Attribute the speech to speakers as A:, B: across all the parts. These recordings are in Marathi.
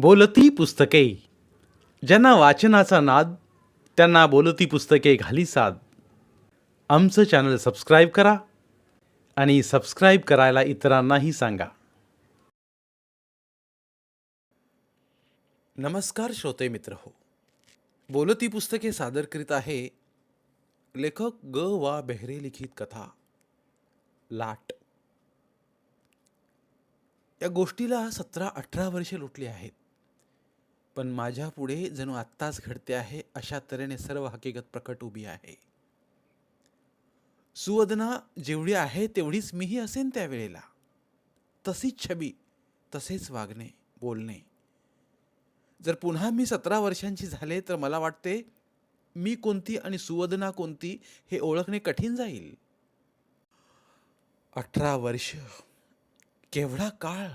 A: बोलती पुस्तके. ज्यांना वाचनाचा नाद त्यांना बोलती पुस्तके घाली साद. आमचं चॅनल सबस्क्राईब करा आणि सबस्क्राईब करायला इतरांनाही सांगा. नमस्कार श्रोते मित्र हो. बोलती पुस्तके सादर करीत आहे लेखक ग. वा. बेहरे लिखित कथा. लाट. या गोष्टीला सतरा अठरा वर्षे लुटली आहेत. पण माझ्या पुढे जणू आत्ताच घडते आहे अशा तऱ्हेने सर्व हकीकत प्रकट उभी आहे. सुवदना जेवढी आहे तेवढीच मीही असेन त्यावेळेला तशीच छबी तसेच वागणे बोलणे. जर पुन्हा मी सतरा वर्षांची झाले तर मला वाटते मी कोणती आणि सुवदना कोणती हे ओळखणे कठीण जाईल. अठरा वर्ष केवढा काळ.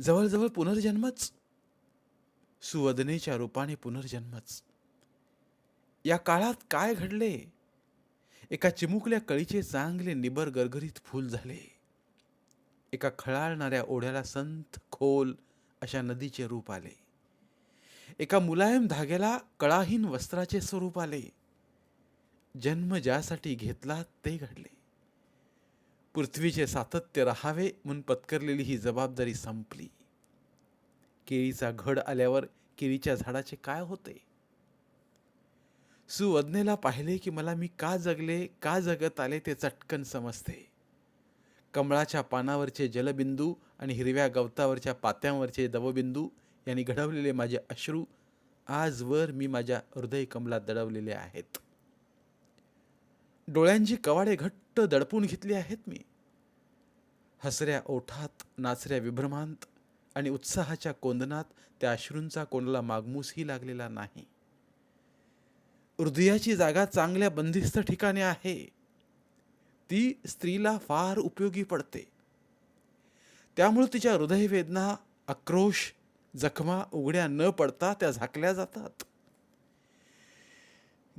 A: जवळजवळ पुनर्जन्मच. सुवदनेच्या रूपाने पुनर्जन्मच. या काळात काय घडले? एका चिमुकल्या कळीचे चांगले निबर गरगरीत फूल झाले. एका खळाळणाऱ्या ओढ्याला संत खोल अशा नदीचे रूप आले. एका मुलायम धाग्याला कळाहीन वस्त्राचे स्वरूप आले. जन्म ज्यासाठी घेतला ते घडले. पृथ्वीचे सातत्य राहावे म्हणून पत्करलेली ही जबाबदारी संपली. केळीचा घड आल्यावर केळीच्या झाडाचे काय होते? सुवज्ञेला पाहिले की मला मी का जगले का जगत आले ते चटकन समजते. कमळाच्या पानावरचे जलबिंदू आणि हिरव्या गवतावरच्या पात्यांवरचे दवबिंदू यांनी घडवलेले माझे अश्रू आजवर मी माझ्या हृदय कमलात दडवलेले आहेत. डोळ्यांची कवाडे घट्ट दडपून घेतली आहेत मी. हसऱ्या ओठात नाचऱ्या विभ्रमांत आणि उत्साहाच्या कोंदनात त्या अश्रूंचा कोणाला मागमूसही लागलेला नाही. हृदयाची जागा चांगल्या बंदिस्त ठिकाणी आहे. ती स्त्रीला फार उपयोगी पडते. त्यामुळे तिच्या हृदयवेदना आक्रोश जखमा उघड्या न पडता त्या झाकल्या जातात.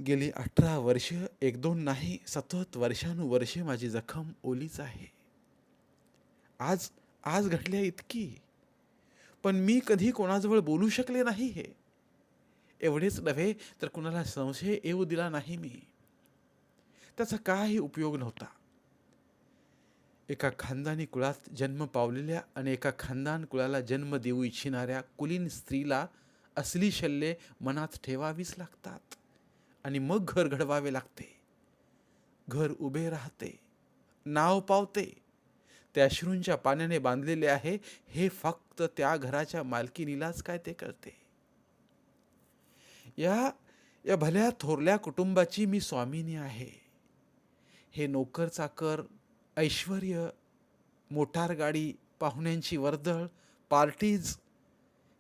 A: गेली अठरा वर्ष एक दोन नाही सतत वर्षानुवर्षे माझी जखम ओलीच आहे. आज आज घडल्या इतकी. पण मी कधी कोणाजवळ बोलू शकले नाही हे. एवढेच नव्हे तर कुणाला संशय येऊ दिला नाही मी. त्याचा काही उपयोग नव्हता. एका खानदानी कुळात जन्म पावलेल्या आणि एका खानदान कुळाला जन्म देऊ इच्छिणाऱ्या कुलीन स्त्रीला असली शल्ये मनात ठेवावीच लागतात आणि मग घर घडवावे लागते. घर उभे राहते. नाव पावते. त्या अश्रूंच्या पाण्याने बांधलेले आहे हे फक्त त्या घराच्या मालकिनीलाच काय ते कळते. या या भल्या थोरल्या कुटुंबाची मी स्वामिनी आहे. हे नोकर चाकर ऐश्वर मोटार गाडी पाहुण्यांची वर्दळ पार्टीज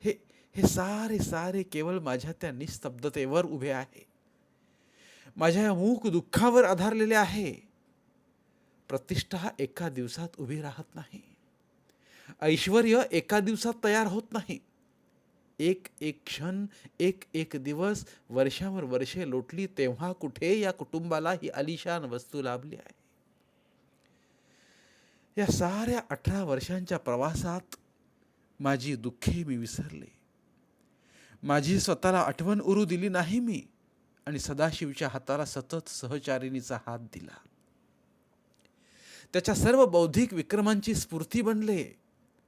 A: हे हे सारे सारे केवळ माझ्या त्या निस्तब्धतेवर उभे आहे. माझ्या या मूक दुःखावर आधारलेले आहे. प्रतिष्ठा एका दिवसात उभी राहत नाही. ऐश्वर एका दिवसात तयार होत नाही. एक एक क्षण एक एक दिवस वर्षावर वर्षे लोटली तेव्हा कुठे या कुटुंबाला ही अलिशान वस्तू लाभली आहे? या साऱ्या अठरा वर्षांच्या प्रवासात माझी दुःखे मी विसरले. माझी स्वतःला आठवण उरू दिली नाही मी आणि सदाशिवच्या हाताला सतत सहचारिणीचा हात दिला. त्याच्या सर्व बौद्धिक विक्रमांची स्फूर्ती बनले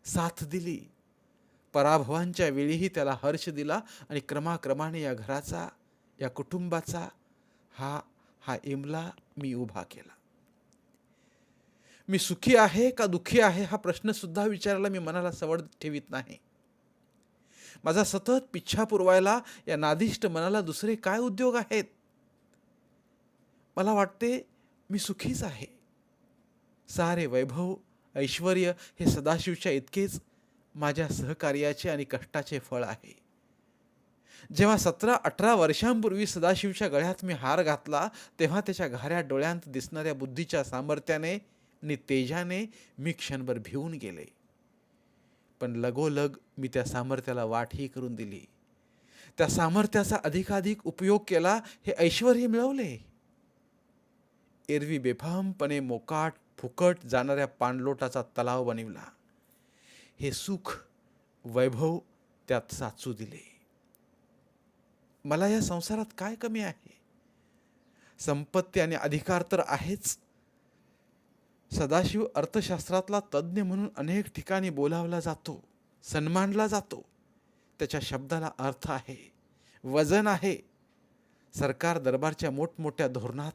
A: साथ दिली. पराभवांच्या वेळीही त्याला हर्ष दिला आणि क्रमाक्रमाने या घराचा या कुटुंबाचा हा हा इमला मी उभा केला. मी सुखी आहे का दुःखी आहे हा प्रश्न सुद्धा विचारायला मी मनाला सवड ठेवीत नाही. माझा सतत पिच्छा पुरवायला या नादिष्ट मनाला दुसरे काय उद्योग आहेत? मला वाटते मी सुखीच आहे. सारे वैभव ऐश्वर हे सदाशिवच्या इतकेच माझ्या सहकार्याचे आणि कष्टाचे फळ आहे. जेव्हा सतरा अठरा वर्षांपूर्वी सदाशिवच्या गळ्यात मी हार घातला तेव्हा त्याच्या घाऱ्या डोळ्यांत दिसणाऱ्या बुद्धीच्या सामर्थ्याने आणि तेजाने मी क्षणभर भिवून गेले. पण लगोलग मी त्या सामर्थ्याला वाटही करून दिली. त्या सामर्थ्याचा अधिकाधिक उपयोग केला हे ऐश्वर मिळवले. एरवी बेफामपणे मोकाट फुकट जाणाऱ्या पाणलोटाचा तलाव बनविला. हे सुख वैभव त्यात साचू दिले. मला या संसारात काय कमी आहे? संपत्ती आणि अधिकार तर आहेच. सदाशिव अर्थशास्त्रातला तज्ज्ञ म्हणून अनेक ठिकाणी बोलावला जातो सन्मानला जातो. त्याच्या शब्दाला अर्थ आहे वजन आहे. सरकार दरबारच्या मोठमोठ्या धोरणात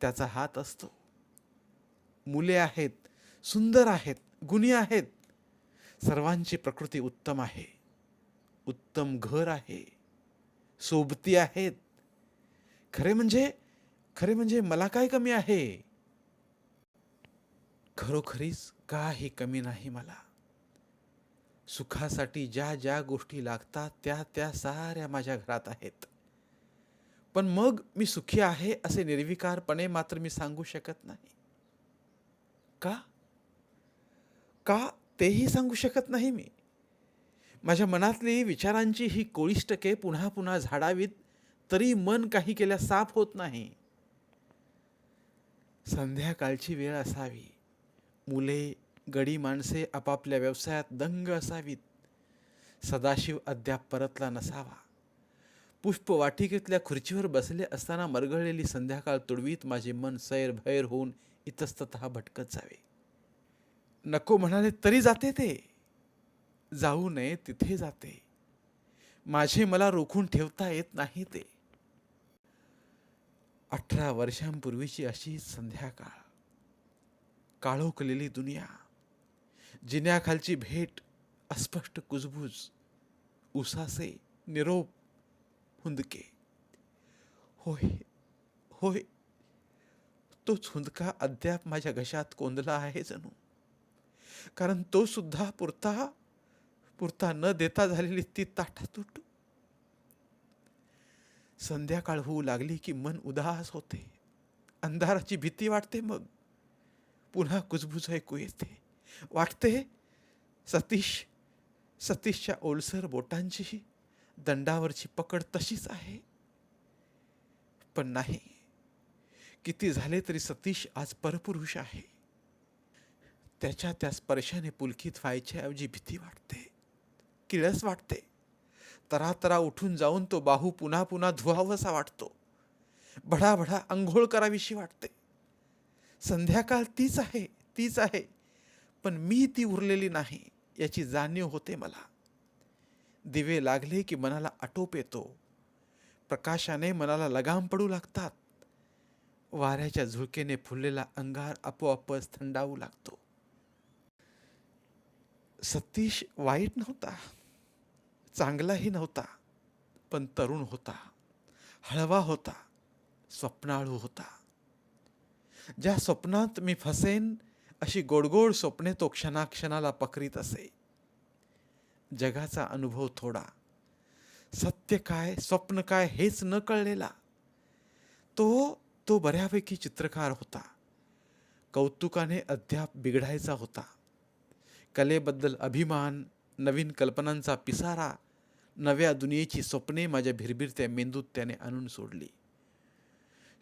A: त्याचा हात असतो. मुले आहेत सुंदर आहेत गुणी आहेत. सर्वांची प्रकृती उत्तम आहे. उत्तम घर आहे. सोबती आहेत. खरे म्हणजे खरे म्हणजे मला काय कमी आहे? खरोखरीच काही कमी नाही मला. सुखासाठी ज्या ज्या गोष्टी लागतात त्या त्या साऱ्या माझ्या घरात आहेत. पण मग मी सुखी आहे असे निर्विकारपणे मात्र मी सांगू शकत नाही. का? का तेही सांगू शकत नाही मी? माझ्या मनातली विचारांची ही कोळिष्टके पुन्हा पुन्हा झाडावीत तरी मन काही केल्या साफ होत नाही. संध्याकाळची वेळ असावी. मुले गडी माणसे आपापल्या व्यवसायात दंग असावीत. सदाशिव अद्याप परतला नसावा. पुष्पवाटिकेतल्या खुर्चीवर बसले असताना मरगळलेली संध्याकाळ तुडवीत माझे मन सैर भैर होऊन इतस्तत भटकत जावे. नको म्हणाले तरी जाते ते. जाऊ नये तिथे जाते. माझे मला रोखून ठेवता येत नाही ते. अठरा वर्षांपूर्वीची अशी संध्याकाळ. काळोखलेली दुनिया. जिन्याखालची भेट अस्पष्ट कुजबूज. उसासे निरोप. हुंदके. होय होय. तो झुंदका अद्याप माझ्या घशात कोंदला आहे जणू. कारण तो सुद्धा पुरता पुरता न देता झालेली ती ताटातूट संध्याकाळ होऊ लागली की मन उदास होते. अंधाराची भीती वाटते मग. पुन्हा कुजबुज ऐकू येते. वाटते सतीश सतीशच्या ओलसर बोटांची दंडावरची पकड तशीच आहे. पण नाही. किती झाले तरी सतीश आज परपुरुष आहे. त्याच्या त्या स्पर्शाने पुलकित व्हायच्याऐवजी भीती वाटते किळस वाटते. तरातरा उठून जाऊन तो बाहू पुन्हा पुन्हा धुवावसा वाटतो. भडाभडा अंघोळ करावीशी वाटते. संध्याकाळ तीच आहे तीच आहे पण मी ती उरलेली नाही याची जाणीव होते मला. दिवे लागले की मनाला आटोप येतो. प्रकाशाने मनाला लगाम पडू लागतात. वाऱ्याच्या झुळकेने फुललेला अंगार आपोआपच थंडावू लागतो. सतीश वाईट नव्हता. चांगलाही नव्हता पण तरुण होता. हळवा होता स्वप्नाळू होता. ज्या स्वप्नात मी फसेन अशी गोडगोड स्वप्ने तो क्षणाक्षणाला पकरीत असे. जगाचा अनुभव थोडा. सत्य काय स्वप्न काय हेच न कळलेला. तो तो बऱ्यापैकी चित्रकार होता. कौतुकाने अद्याप बिघडायचा होता. कलेबद्दल अभिमान नवीन कल्पनांचा पिसारा नव्या दुनियेची स्वप्ने माझ्या भिरभिरत्या मेंदूत त्याने आणून सोडली.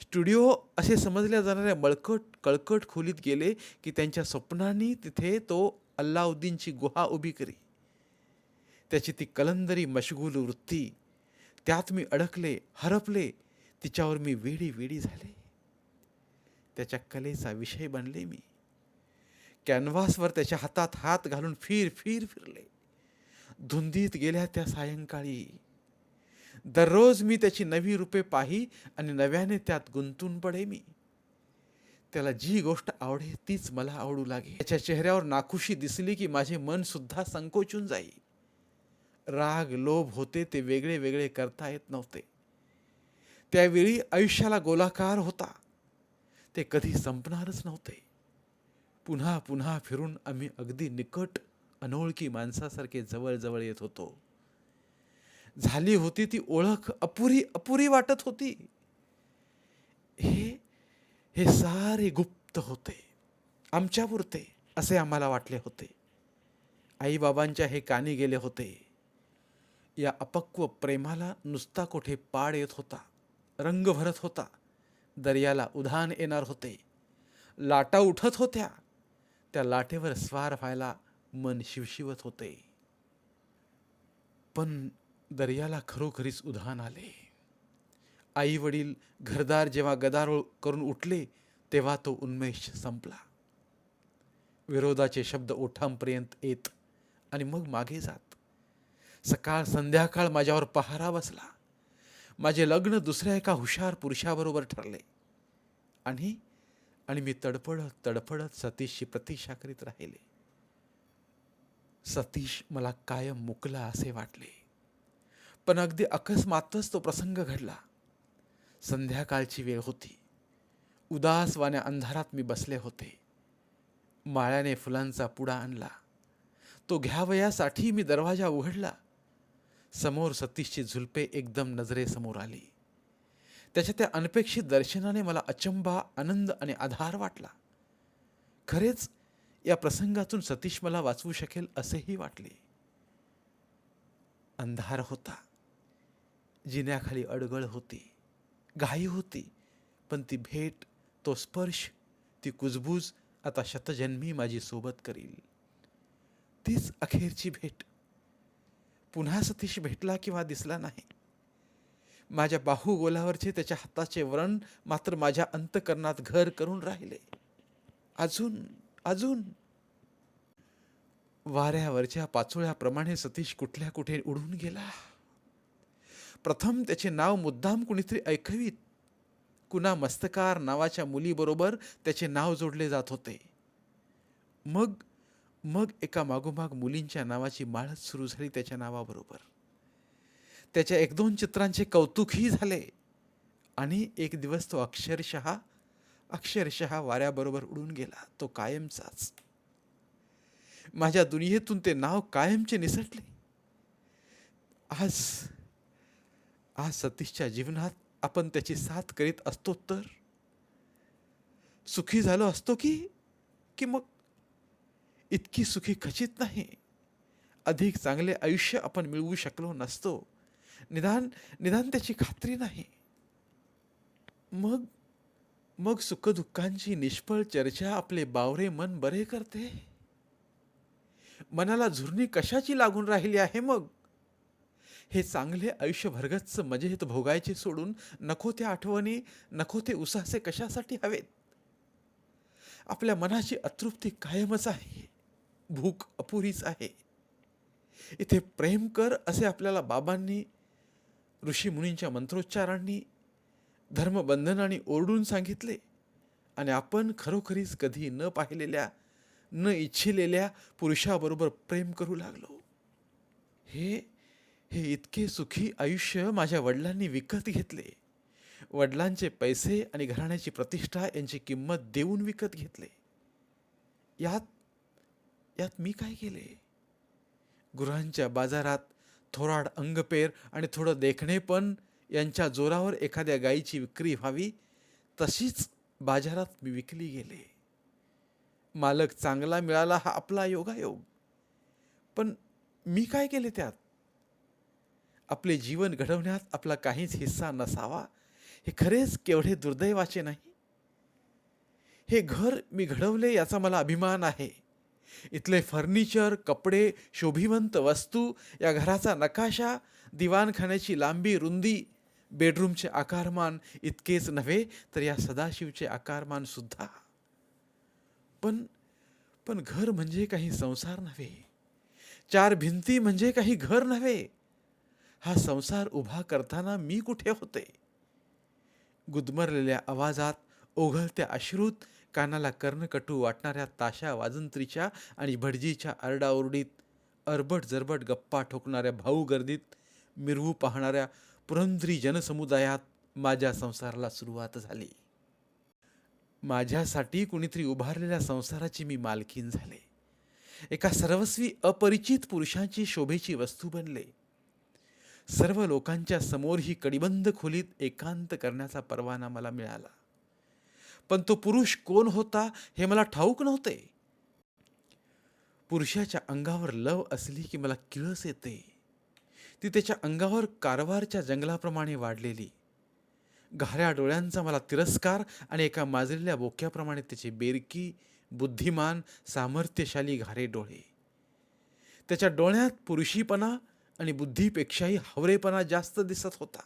A: स्टुडिओ असे समजल्या जाणाऱ्या बळकट कळकट खोलीत गेले की त्यांच्या स्वप्नांनी तिथे तो अल्लाउद्दीनची गुहा उभी करी. त्याची ती कलंदरी मशगूल वृत्ती त्यात मी अडकले हरपले तिच्यावर मी वेडी वेडी झाले. त्याच्या कलेचा विषय बनले मी. कॅनव्हासवर त्याच्या हातात हात घालून फिर फिर फिरले. धुंदीत गेल्या त्या सायंकाळी. दररोज मी त्याची नवी रूपे पाही आणि नव्याने त्यात गुंतून पडे मी. त्याला जी गोष्ट आवडे तीच मला आवडू लागे. त्याच्या चेहऱ्यावर नाखुशी दिसली की माझे मन सुद्धा संकोचून जाई. राग लोभ होते ते वेगळे वेगळे करता येत नव्हते. त्यावेळी आयुष्याला गोलाकार होता. ते कधी संपणारच नव्हते. पुन्हा पुन्हा फिरून आम्ही अगदी निकट अनोळखी माणसासारखे जवळजवळ येत होतो. झाली होती ती ओळख अपुरी अपुरी वाटत होती. हे हे सारे गुप्त होते. आमच्यापुरते असे आम्हाला वाटले होते. आईबाबांच्या हे कानी गेले होते. या अपक्व प्रेमाला नुसता कोठे पाड येत होता. रंग भरत होता. दर्याला उधाण येणार होते. लाटा उठत होत्या. त्या लाटेवर स्वार व्हायला मन शिवशिवत होते. पण दर्याला खरोखरीच उधाण आले. आई वडील घरदार जेव्हा गदारोळ करून उठले तेव्हा तो उन्मेष संपला. विरोधाचे शब्द ओठांपर्यंत येत आणि मग मागे जात. सकाळ संध्याकाळ माझ्यावर पहारा बसला. माझे लग्न दुसऱ्या एका हुशार पुरुषाबरोबर ठरले. आणि आणि मी तडफडत तडफडत सतीशची प्रतीक्षा करीत राहिले. सतीश मला कायम मुकला असे वाटले. पण अगदी अकस्मातच तो प्रसंग घडला. संध्याकाळची वेळ होती. उदासवाण्या अंधारात मी बसले होते. माळ्याने फुलांचा पुडा आणला. तो घ्यावयासाठी मी दरवाजा उघडला. समोर सतीशची झुलपे एकदम नजरेसमोर आली. त्याच्या त्या अनपेक्षित दर्शनाने मला अचंबा आनंद आणि आधार वाटला. खरेच या प्रसंगातून सतीश मला वाचवू शकेल असेही वाटले. अंधार होता. जिन्याखाली अडगळ होती. घाई होती. पण ती भेट तो स्पर्श ती कुजबूज आता शतजन्मी माझी सोबत करील. तीच अखेरची भेट. पुन्हा सतीश भेटला किंवा दिसला नाही? माझ्या बाहुगोलावरचे त्याच्या हाताचे व्रण मात्र माझ्या अंतकरणात घर करून राहिले. अजून अजून. वाऱ्यावरच्या पाचोळ्याप्रमाणे सतीश कुठल्या कुठे उडून गेला? प्रथम त्याचे नाव मुद्दाम कुणीतरी ऐकवीत. कुणा मस्तकार नावाच्या मुलीबरोबर त्याचे नाव जोडले जात होते. मग मग एका मागोमाग मुलींच्या नावाची माळच सुरू झाली त्याच्या नावाबरोबर. त्याच्या एक दोन चित्रांचे कौतुकही झाले. आणि एक दिवस तो अक्षरशः अक्षरशः वाऱ्याबरोबर उडून गेला. तो कायमचाच. माझ्या दुनियेतून ते नाव कायमचे निसटले. आज आज सतीशच्या जीवनात आपण त्याची साथ करीत असतो तर? सुखी झालो असतो की की मग इतकी सुखी खचित नाही. अधिक चांगले आयुष्य आपण मिळवू शकलो नसतो. निदान निदान त्याची खात्री नाही. मग मग सुखदुःखांची निष्फळ चर्चा आपले बावरे मन बरे करते? मनाला झुरणी कशाची लागून राहिली आहे मग? हे चांगले आयुष्य भरगच्च मजेत भोगायचे सोडून नको त्या आठवणी नको ते उसासे कशासाठी हवेत? आपल्या मनाची अतृप्ती कायमच आहे. भूक अपुरीच आहे. इथे प्रेम कर असे आपल्याला बाबांनी ऋषीमुनींच्या मंत्रोच्चारांनी धर्मबंधनाने ओरडून सांगितले. आणि आपण खरोखरीच कधी न पाहिलेल्या न इच्छिलेल्या पुरुषाबरोबर प्रेम करू लागलो. हे हे इतके सुखी आयुष्य माझ्या वडिलांनी विकत घेतले. वडिलांचे पैसे आणि घराण्याची प्रतिष्ठा यांची किंमत देऊन विकत घेतले. यात यात मी काय केले? गुरांच्या बाजारात थोराड अंगपेर आणि थोडं देखणे पण यांच्या जोरावर एखाद्या गायीची विक्री व्हावी तशीच बाजारात मी विकली गेले. मालक चांगला मिळाला हा आपला योगायोग. पण मी काय केले त्यात? आपले जीवन घडवण्यात आपला काहीच हिस्सा नसावा हे खरेच केवढे दुर्दैवाचे नाही? हे घर मी घडवले याचा मला अभिमान आहे. इथले फर्निचर कपडे शोभिवंत वस्तू या घराचा नकाशा दिवाणखान्याची लांबी रुंदी बेडरूमचे आकारमान इतकेच नव्हे तर या सदाशिवचे आकारमान सुद्धा. पण पण घर म्हणजे काही संसार नव्हे. चार भिंती म्हणजे काही घर नव्हे. हा संसार उभा करताना मी कुठे होते? गुदमरलेल्या आवाजात ओघळत्या अश्रूत कानाला कर्णकटू वाटणाऱ्या ताशा वाजंत्रीच्या आणि भटजीच्या आरडाओरडीत अरबट जरबट गप्पा ठोकणाऱ्या भाऊ गर्दीत मिरवू पाहणाऱ्या पुरंदरी जनसमुदायात माझ्या संसाराला सुरुवात झाली. माझ्यासाठी कुणीतरी उभारलेल्या संसाराची मी मालकीन झाले. एका सर्वस्वी अपरिचित पुरुषांची शोभेची वस्तू बनले. सर्व लोकांच्या समोर ही कडिबंद खोलीत एकांत करण्याचा परवाना मला मिळाला. पण तो पुरुष कोण होता हे मला ठाऊक नव्हते. पुरुषाच्या अंगावर लव असली की मला किळस येते. ती त्याच्या अंगावर कारवारच्या जंगलाप्रमाणे वाढलेली. घाऱ्या डोळ्यांचा मला तिरस्कार आणि एका माजलेल्या बोक्याप्रमाणे त्याची बेरकी बुद्धिमान सामर्थ्यशाली घारे डोळे. त्याच्या डोळ्यात पुरुषीपणा आणि बुद्धीपेक्षाही हवरेपणा जास्त दिसत होता.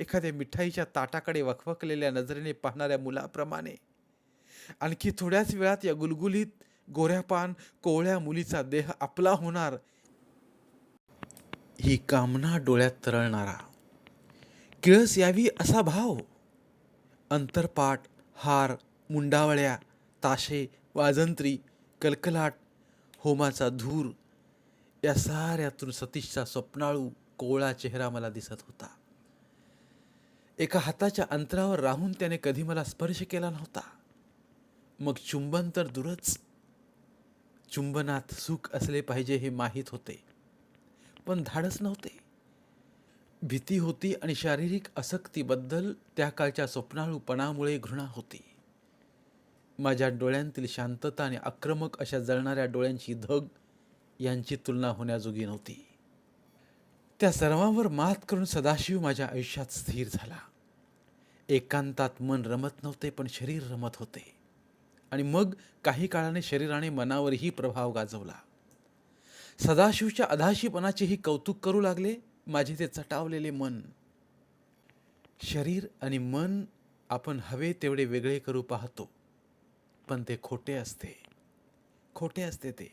A: एखाद्या मिठाईच्या ताटाकडे वखवकलेल्या नजरेने पाहणाऱ्या मुलाप्रमाणे. आणखी थोड्याच वेळात या गुलगुलीत गोऱ्यापान कोवळ्या मुलीचा देह आपला होणार. ही कामना डोळ्यात तरळणारा. किळस यावी असा भाव. अंतरपाट हार मुंडावळ्या ताशे वाजंत्री कलकलाट होमाचा धूर या साऱ्यातून सतीशचा स्वप्नाळू कोवळा चेहरा मला दिसत होता. एका हाताच्या अंतरावर राहून त्याने कधी मला स्पर्श केला नव्हता. मग चुंबन तर दूरच. चुंबनात सुख असले पाहिजे हे माहीत होते. पण धाडस नव्हते. भीती होती आणि शारीरिक आसक्तीबद्दल त्या काळच्या स्वप्नाळूपणामुळे घृणा होती. माझ्या डोळ्यांतील शांतता आणि आक्रमक अशा जळणाऱ्या डोळ्यांची धग यांची तुलना होण्याजोगी नव्हती. त्या सर्वांवर मात करून सदाशिव माझ्या आयुष्यात स्थिर झाला. एकांतात मन रमत नव्हते पण शरीर रमत होते. आणि मग काही काळाने शरीराने मनावरही प्रभाव गाजवला. सदाशिवच्या अधाशीपणाचेही कौतुक करू लागले माझे ते चटावलेले मन. शरीर आणि मन आपण हवे तेवढे वेगळे करू पाहतो पण ते खोटे असते. खोटे असते ते.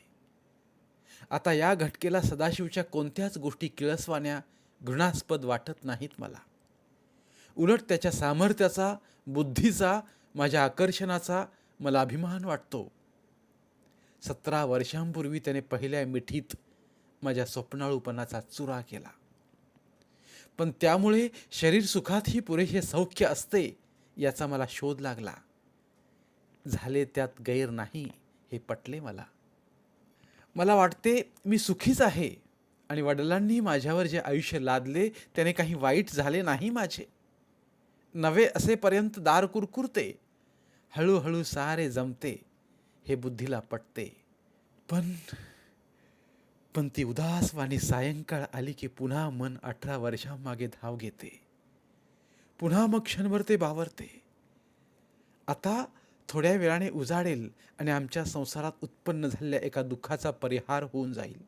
A: आता या घटकेला सदाशिवच्या कोणत्याच गोष्टी किळसवाण्या घृणास्पद वाटत नाहीत मला. उलट त्याच्या सामर्थ्याचा बुद्धीचा माझ्या आकर्षणाचा मला अभिमान वाटतो. सतरा वर्षांपूर्वी त्याने पहिल्या मिठीत माझ्या स्वप्नाळूपणाचा चुरा केला. पण त्यामुळे शरीर सुखातही पुरेसे सौख्य असते याचा मला शोध लागला. झाले त्यात गैर नाही हे पटले मला. मला वाटते मी सुखीच आहे आणि वडिलांनी माझ्यावर जे आयुष्य लादले त्याने काही वाईट झाले नाही माझे. नवे असेपर्यंत दार कुरकुरते. हळूहळू सारे जमते हे बुद्धीला पटते. पण पण ती उदासवाणी सायंकाळ आली की पुन्हा मन अठरा वर्षांमागे धाव घेते. पुन्हा मग क्षणभर ते बावरते. आता थोड्या वेळाने उजाडेल आणि आमच्या संसारात उत्पन्न झालेल्या एका दुःखाचा परिहार होऊन जाईल.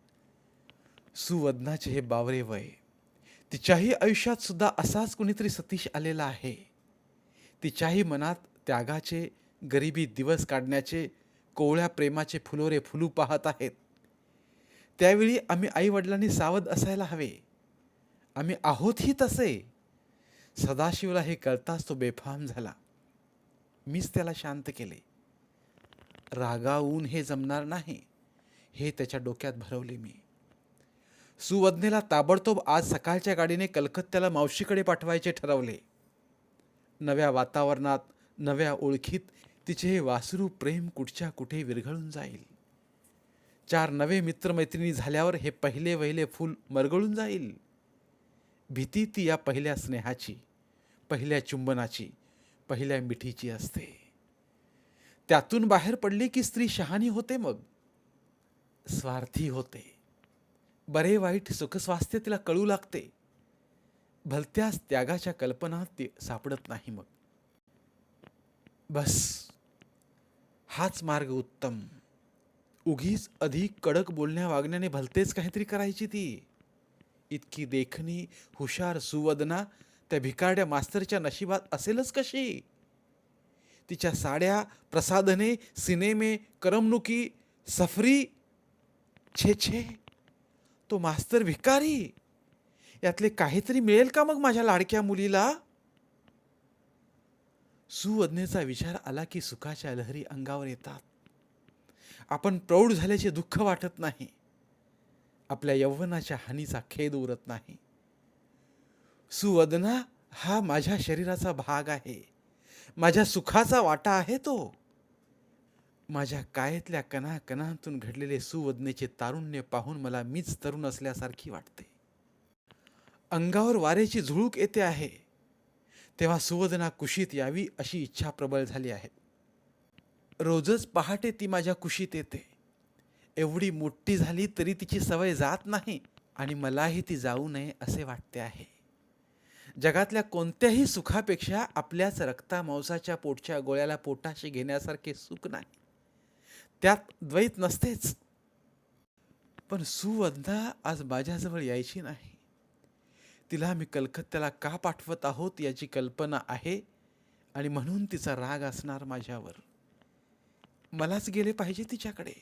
A: सुवदनाचे हे बावरे वय तिच्याही आयुष्यात सुद्धा असाच कुणीतरी सतीश आलेला आहे. तिच्याही मनात त्यागाचे गरिबी दिवस काढण्याचे कोवळ्या प्रेमाचे फुलोरे फुलू पाहत आहेत. त्यावेळी आम्ही आईवडिलांनी सावध असायला हवे. आम्ही आहोतही तसे. सदाशिवला हे कळताच तो बेफाम झाला. मीच त्याला शांत केले. रागावून हे जमणार नाही हे त्याच्या डोक्यात भरवले मी. सुवज्ञेला ताबडतोब आज सकाळच्या गाडीने कलकत्त्याला मावशीकडे पाठवायचे ठरवले. नव्या वातावरणात नव्या ओळखीत तिचे हे वासरू प्रेम कुठच्या कुठे विरघळून जाईल? चार नवे मित्रमैत्रिणी झाल्यावर हे पहिले वहिले फूल मरगळून जाईल? भीती ती या पहिल्या स्नेहाची पहिल्या चुंबनाची पहिल्या मिठीची असते. त्यातून बाहेर पडली की स्त्री शहाणी होते मग. स्वार्थी होते. बरे वाईट सुखस्वास्थ्य तिला कळू लागते. भलत्याच त्यागाच्या कल्पना ती सापडत नाही मग. बस. हाच मार्ग उत्तम. उगीच अधिक कडक बोलण्या वागण्याने भलतेच काहीतरी करायची ती. इतकी देखणी हुशार सुवदना त्या भिकारड्या मास्तरच्या नशिबात असेलच कशी? तिच्या साड्या प्रसाधने सिनेमे करमणुकी सफरी छे छे. तो मास्तर भिकारी? यातले काहीतरी मिळेल का मग माझ्या लाडक्या मुलीला? सुवज्ञेचा विचार आला की सुखाच्या लहरी अंगावर येतात. आपण प्रौढ झाल्याचे दुःख वाटत नाही. आपल्या यौवनाच्या हानीचा खेद उरत नाही. सुवदना हा माझ्या शरीराचा भाग आहे. माझ्या सुखाचा वाटा आहे तो. माझ्या कायेतल्या कणाकणांतून घडलेले सुवदनेचे तारुण्य पाहून मला मीच तरुण असल्यासारखी वाटते. अंगावर वारेची झुळूक येते आहे. तेव्हा सुवदना कुशीत यावी अशी इच्छा प्रबळ झाली आहे. रोजच पहाटे ती माझ्या कुशीत येते. एवढी मोठी झाली तरी तिची सवय जात नाही आणि मलाही ती जाऊ नये असे वाटते आहे. जगातल्या कोणत्याही सुखापेक्षा आपल्याच रक्ता मांसाच्या पोटच्या गोळ्याला पोटाशी घेण्यासारखे सुख नाही. त्यात द्वैत नसतेच. पण सुवदना आज माझ्याजवळ यायची नाही. तिला मी कलकत्त्याला का पाठवत आहोत याची कल्पना आहे आणि म्हणून तिचा राग असणार माझ्यावर. मलाच गेले पाहिजे तिच्याकडे.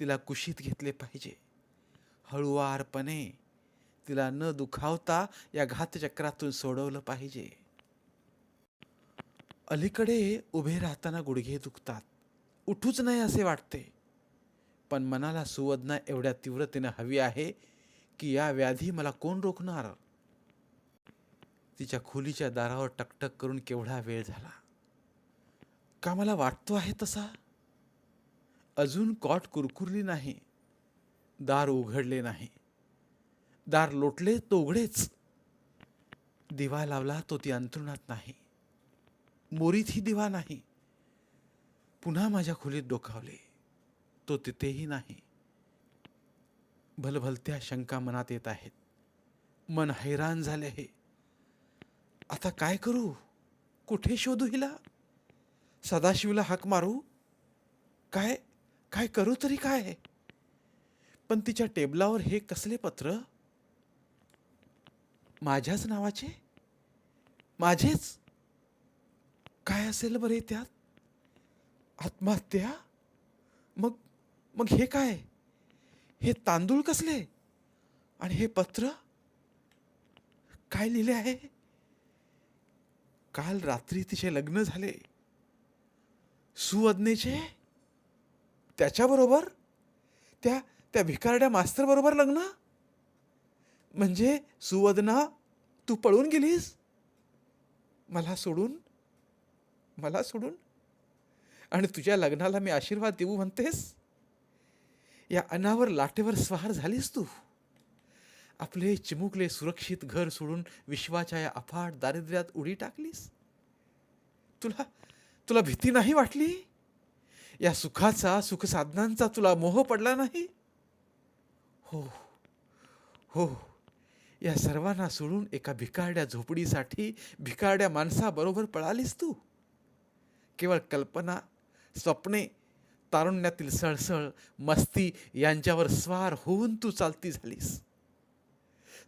A: तिला कुशीत घेतले पाहिजे. हळुवारपणे तिला न दुखावता या घातचक्रातून सोडवलं पाहिजे. अलीकडे उभे राहताना गुडघे दुखतात. उठूच नाही असे वाटते. पण मनाला सुवदना एवढ्या तीव्रतेने हवी आहे की या व्याधी मला कोण रोखणार? तिच्या खोलीच्या दारावर टकटक करून केवढा वेळ झाला? का मला वाटतो आहे तसा? अजून कॉट कुरकुरली नाही. दार उघडले नाही. दार लोटले तो उघडेच दिवा लावला तो ती अंथरुणात नाही. मोरीतही दिवा नाही. पुन्हा माझ्या खोलीत डोकावले. तो तिथेही नाही. भलभलत्या शंका मनात येत आहेत. मन हैराण झाले आहे. आता काय करू? कुठे शोधू हिला? सदाशिवला हाक मारू? काय काय करू तरी काय? पण तिच्या टेबलावर हे कसले पत्र? माझ्याच नावाचे? माझेच? काय असेल बरे त्यात? आत्महत्या? मग मग हे काय? हे तांदूळ कसले? आणि हे पत्र? काय लिहिले आहे? काल रात्री तिचे लग्न झाले. सुवदनेचे? त्याच्याबरोबर? त्या त्या भिकारड्या मास्तरबरोबर लग्न? म्हणजे सुवदना तू पळून गेलीस? मला सोडून? मला सोडून? आणि तुझ्या लग्नाला मी आशीर्वाद देऊ म्हणतेस? या अनावर लाटेवर स्वार झालीस तू. आपले चिमुकले सुरक्षित घर सोडून विश्वाच्या या अफाट दारिद्र्यात उडी टाकलीस. तुला तुला भीती नाही वाटली? या सुखाचा सुखसाधनांचा तुला मोह पडला नाही? हो हो. या सर्वांना सोडून एका भिकारड्या झोपडीसाठी भिकारड्या माणसाबरोबर पळालीस तू. केवळ कल्पना स्वप्ने तारुण्यातील सळसळ मस्ती यांच्यावर स्वार होऊन तू चालती झालीस.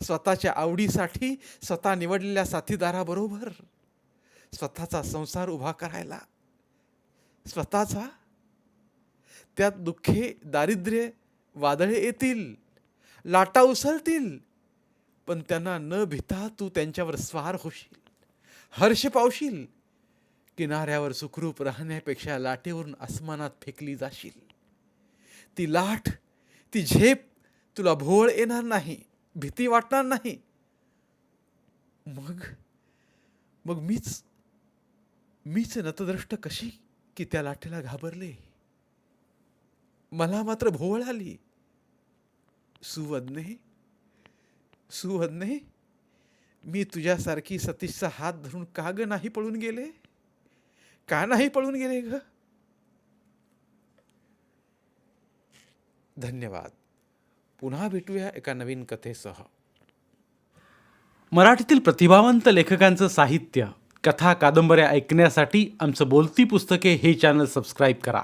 A: स्वतःच्या आवडीसाठी स्वतः निवडलेल्या साथीदाराबरोबर स्वतःचा संसार उभा करायला स्वतःचा त्यात दुःखे दारिद्र्य वादळे येतील लाटा उसळतील पण त्यांना न भिता तू त्यांच्यावर स्वार होशील हर्ष पावशील. किनाऱ्यावर सुखरूप राहण्यापेक्षा लाटेवरून आसमानात फेकली जाशील. ती लाट ती झेप तुला भोवळ येणार नाही भीती वाटणार नाही. मग मग मीच मीच नतद्रष्ट कशी की त्या लाटेला घाबरले? मला मात्र भोवळ आली. सुवदने सुवदने मी तुझ्यासारखी सतीशचा हात धरून काग नाही पळून गेले? का नाही पळून गेले ग? धन्यवाद. पुन्हा भेटूया एका नवीन कथेसह.
B: मराठीतील प्रतिभावंत लेखकांचं साहित्य कथा कादंबऱ्या ऐकण्यासाठी आमचं बोलती पुस्तके हे चॅनल सबस्क्राईब करा.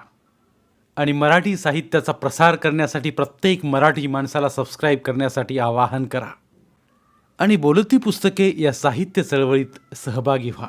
B: आणि मराठी साहित्याचा प्रसार करण्यासाठी प्रत्येक मराठी माणसाला सबस्क्राईब करण्यासाठी आवाहन करा. आणि बोलती पुस्तके या साहित्य चळवळीत सहभागी व्हा.